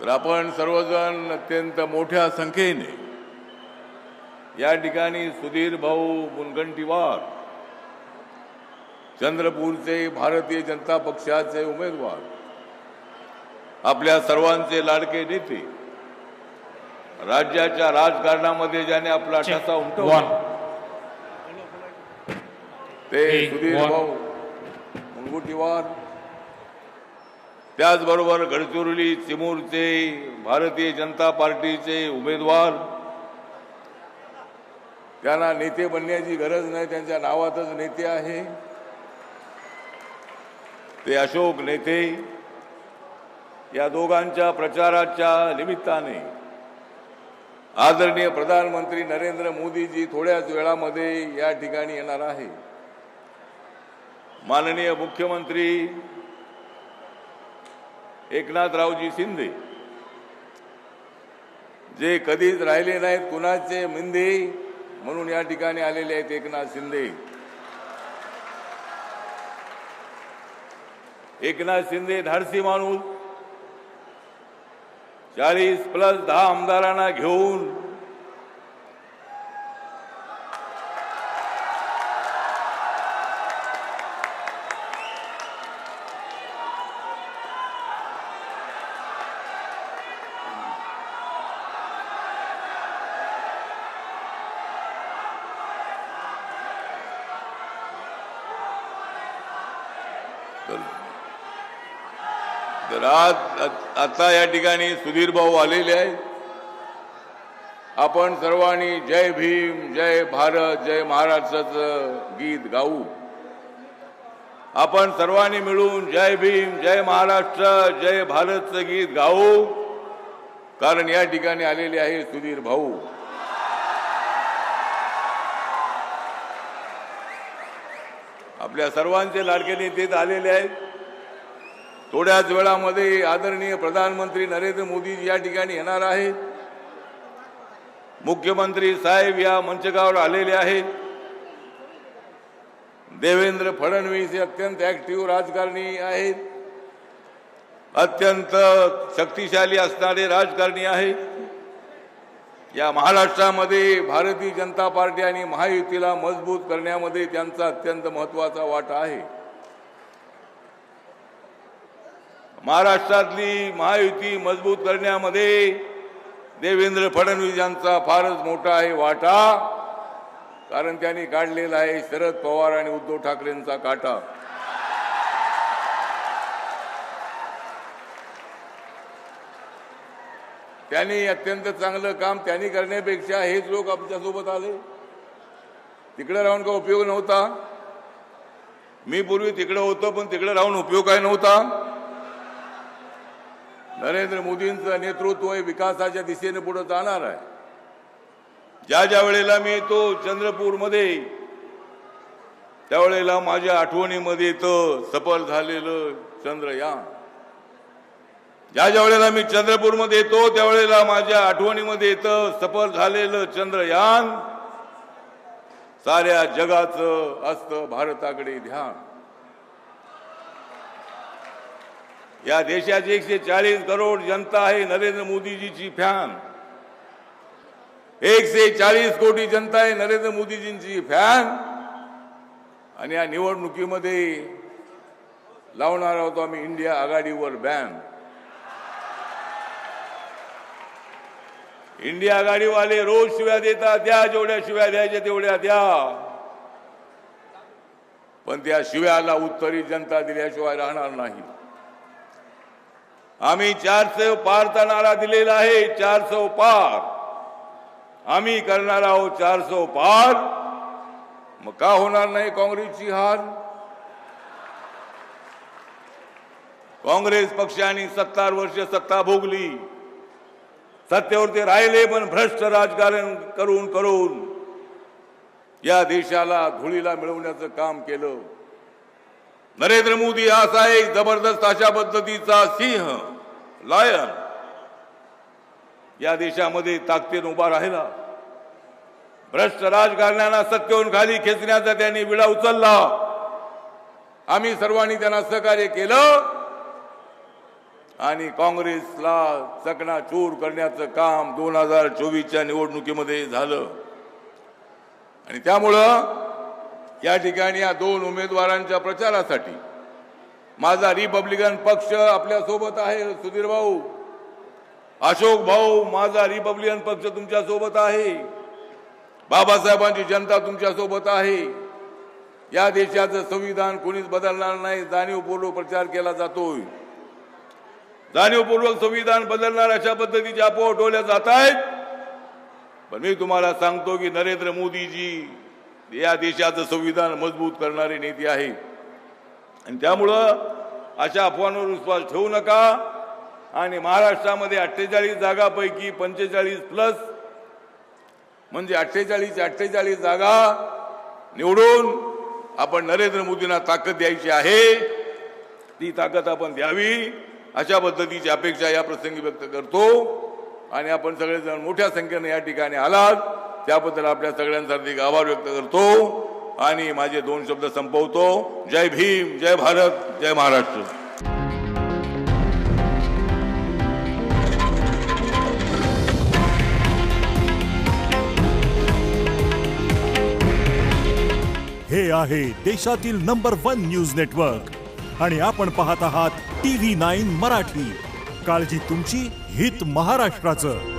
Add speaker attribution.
Speaker 1: तर आपण सर्वजण अत्यंत मोठ्या संख्येने या ठिकाणी सुधीर भाऊ मुनगंटीवार चंद्रपूरचे भारतीय जनता पक्षाचे उमेदवार आपल्या सर्वांचे लाडके नेते राज्याच्या राजकारणामध्ये ज्याने आपला ठसा उमटवला. ते सुधीर. भाऊ मुनगुटीवार त्याचबरोबर गडचिरोली चिमूरचे भारतीय जनता पार्टीचे उमेदवार. त्यांना नेते बनण्याची गरज नाही त्यांच्या नावातच नेते आहे. ते अशोक नेते या दोघांच्या प्रचाराच्या निमित्ताने आदरणीय प्रधानमंत्री नरेंद्र मोदीजी थोड्याच वेळामध्ये या ठिकाणी येणार आहे. माननीय मुख्यमंत्री एकनाथरावजी शिंदे. जे कधीच राहिले नाहीत कुणाचे मिंदे म्हणून या ठिकाणी आलेले आहेत एकनाथ शिंदे. एकनाथ शिंदे धाडसी माणूस. चाळीस प्लस दहा आमदारांना घेऊन तर आज आता या ठिकाणी सुधीर भाऊ आलेले आहेत. आपण सर्वांनी जय भीम जय भारत जय महाराष्ट्राचं गीत गाऊ. आपण सर्वांनी मिळून जय भीम जय महाराष्ट्र जय भारतचं गीत गाऊ. कारण या ठिकाणी आलेले आहे सुधीर भाऊ. आपल्या सर्वांचे लाडके नेते आलेले आहेत. थोड्याच वेळामध्ये आदरणीय प्रधानमंत्री नरेंद्र मोदी या ठिकाणी येणार आहेत. मुख्यमंत्री साहेब या मंचकावर आलेले आहेत. देवेंद्र फडणवीस हे अत्यंत ऍक्टिव्ह राजकारणी आहेत. अत्यंत शक्तिशाली असणारे राजकारणी आहेत. या महाराष्ट्रामध्ये भारतीय जनता पार्टी आणि महायुतीला मजबूत करण्यामध्ये त्यांचा अत्यंत महत्त्वाचा वाटा आहे. महाराष्ट्रातली महायुती मजबूत करण्यामध्ये देवेंद्र फडणवीस यांचा फारच मोठा आहे वाटा. कारण त्यांनी काढलेला आहे शरद पवार आणि उद्धव ठाकरेंचा काटा. त्यांनी अत्यंत चांगलं काम त्यांनी करण्यापेक्षा हेच लोक आमच्यासोबत आले. तिकडे राहून का उपयोग नव्हता? मी पूर्वी तिकडे होतो पण तिकडे राहून उपयोग काय नव्हता? नरेंद्र मोदींचं नेतृत्व हे विकासाच्या दिशेने पुढे जाणार आहे. ज्या ज्या वेळेला मी येतो चंद्रपूरमध्ये त्यावेळेला माझ्या आठवणीमध्ये येतं सफल झालेलं चंद्रयान. ज्या ज्या वेळेला मी चंद्रपूरमध्ये येतो त्यावेळेला माझ्या आठवणीमध्ये येतं सफल झालेलं चंद्रयान साऱ्या जगाचं असतं भारताकडे ध्यान. या देशाची एकशे चाळीस करोड जनता आहे नरेंद्र मोदीजीची फॅन. एकशे चाळीस कोटी जनता आहे नरेंद्र मोदीजींची फॅन. आणि या निवडणुकीमध्ये लावणार आहोत आम्ही इंडिया आघाडीवर बॅन. इंडिया आघाडीवाले रोज शिव्या देतात द्या जेवढ्या शिव्या द्यायच्या तेवढ्या द्या. पण त्या शिव्याला उत्तरी जनता दिल्याशिवाय राहणार नाही. आम्ही चारशे पारचा नारा दिलेला आहे चारसो पार. आम्ही करणार आहोत सौ पार. मग का होणार नाही काँग्रेसची हार? काँग्रेस पक्षाने सत्तर वर्ष सत्ता भोगली. सत्तेवरती राहिले पण भ्रष्ट राजकारण करून करून या देशाला धुळीला मिळवण्याचं काम केलं. नरेंद्र मोदी असा एक जबरदस्त अशा पद्धतीचा सिंह लायन या देशामध्ये ताकदीनं उभा राहिला. भ्रष्ट राजकारण्यांना सत्तेवरून खाली खेचण्याचा त्यांनी विडा उचलला. आम्ही सर्वांनी त्यांना सहकार्य केलं. आणि काँग्रेसला चकणाचूर करण्याचं काम दोन हजार चोवीसच्या निवडणुकीमध्ये झालं. आणि त्यामुळं या ठिकाणी या दोन उमेदवारांच्या प्रचारासाठी माझा रिपब्लिकन पक्ष आपल्यासोबत आहे सुधीर भाऊ. अशोक भाऊ माझा रिपब्लिकन पक्ष तुमच्यासोबत आहे. बाबासाहेबांची जनता तुमच्यासोबत आहे. या देशाचं संविधान कोणीच बदलणार नाही जाणीवपूर्वक प्रचार केला जातोय. जाणीवपूर्वक संविधान बदलणार अशा पद्धतीच्या अपोह उठवल्या जात आहेत. पण मी तुम्हाला सांगतो की नरेंद्र मोदीजी या देशाचं संविधान मजबूत करणारे नेते आहे. आणि त्यामुळं अशा अफवांवर विश्वास ठेवू नका. आणि महाराष्ट्रामध्ये अठ्ठेचाळीस जागापैकी पंचेचाळीस प्लस म्हणजे अठ्ठेचाळीस अठ्ठेचाळीस जागा निवडून आपण नरेंद्र मोदींना ताकद द्यायची आहे. ती ताकद आपण द्यावी. अशा पद्धतीची अपेक्षा या प्रसंगी व्यक्त करतो. आणि आपण सगळेजण मोठ्या संख्येने या ठिकाणी आलात. त्याबद्दल आपल्या सगळ्यांचा आभार व्यक्त करतो आणि माझे दोन शब्द संपवतो. जय भीम जय भारत जय महाराष्ट्र.
Speaker 2: हे आहे देशातील नंबर वन न्यूज नेटवर्क. आणि आपण पाहत आहात टीव्ही नाईन मराठी. काळजी तुमची हित महाराष्ट्राचं.